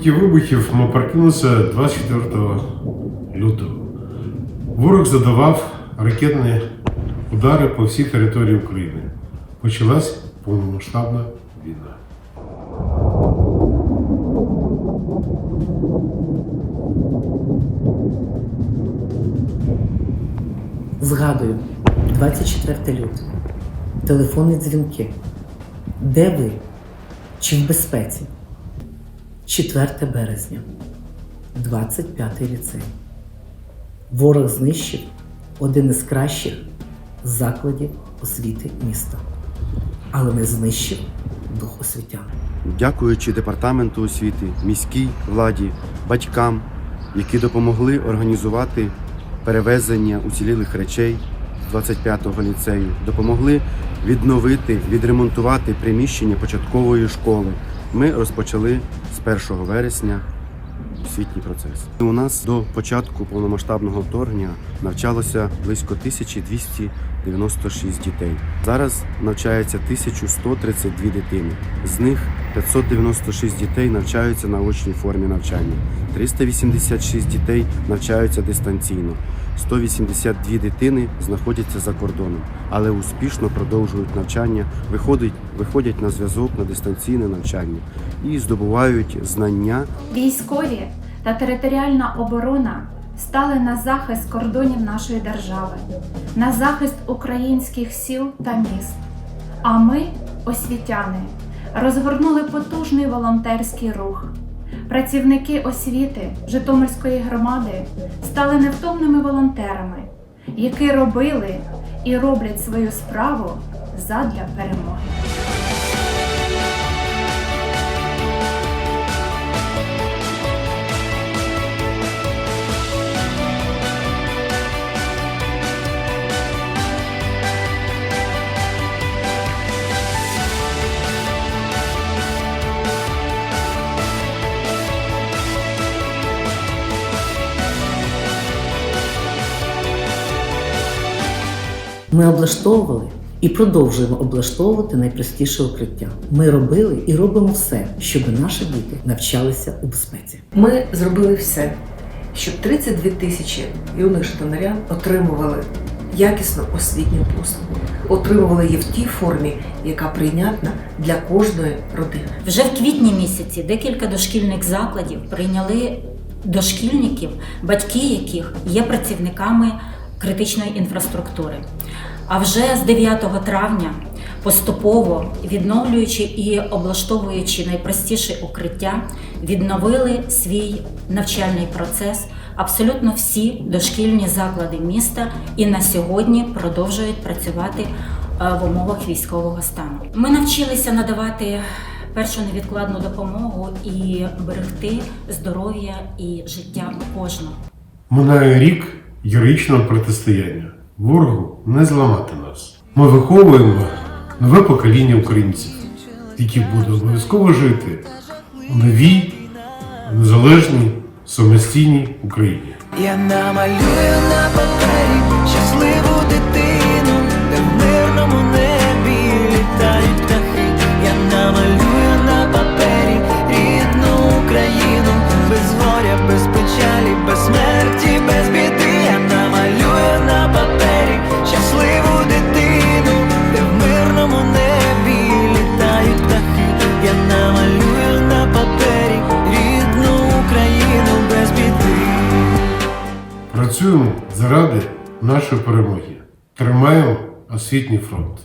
звуки вибухів ми прокинулися 24 лютого. Ворог задавав ракетні удари по всій території України. Почалась повномасштабна війна. Згадую, 24 лютого. Телефонні дзвінки. Де ви? Чи в безпеці? 4 березня, 25 ліцей. Ворог знищив один із кращих закладів освіти міста, але не знищив дух освітян. Дякуючи департаменту освіти, міській владі, батькам, які допомогли організувати перевезення уцілілих речей з 25-го ліцею, допомогли відновити, відремонтувати приміщення початкової школи. Ми розпочали з 1 вересня освітній процес. У нас до початку повномасштабного вторгнення навчалося близько 1296 дітей. Зараз навчається 1132 дитини. З них 596 дітей навчаються на очній формі навчання, 386 дітей навчаються дистанційно. 182 дитини знаходяться за кордоном, але успішно продовжують навчання, виходять, виходять на зв'язок на дистанційне навчання і здобувають знання Військові та територіальна оборона стали на захист кордонів нашої держави, на захист українських сіл та міст. А ми, освітяни, розгорнули потужний волонтерський рух. Працівники освіти Житомирської громади стали невтомними волонтерами, які робили і роблять свою справу задля перемоги. Ми облаштовували і продовжуємо облаштовувати найпростіше укриття. Ми робили і робимо все, щоб наші діти навчалися у безпеці. Ми зробили все, щоб 32 тисячі юних житомирян отримували якісну освітню послугу, отримували її в тій формі, яка прийнятна для кожної родини. Вже в квітні місяці декілька дошкільних закладів прийняли дошкільників, батьки яких є працівниками критичної інфраструктури. А вже з 9 травня, поступово відновлюючи і облаштовуючи найпростіше укриття, відновили свій навчальний процес. Абсолютно всі дошкільні заклади міста і на сьогодні продовжують працювати е, в умовах військового стану. Ми навчилися надавати першу невідкладну допомогу і берегти здоров'я і життя кожного. Минає рік героїчного протистояння. Ворогу не зламати нас. Ми виховуємо нове покоління українців, які будуть обов'язково жити у новій, незалежній, самостійній Україні. Я намалюю на папері щасливу дитину, Працюємо заради нашої перемоги. Тримаємо освітній фронт.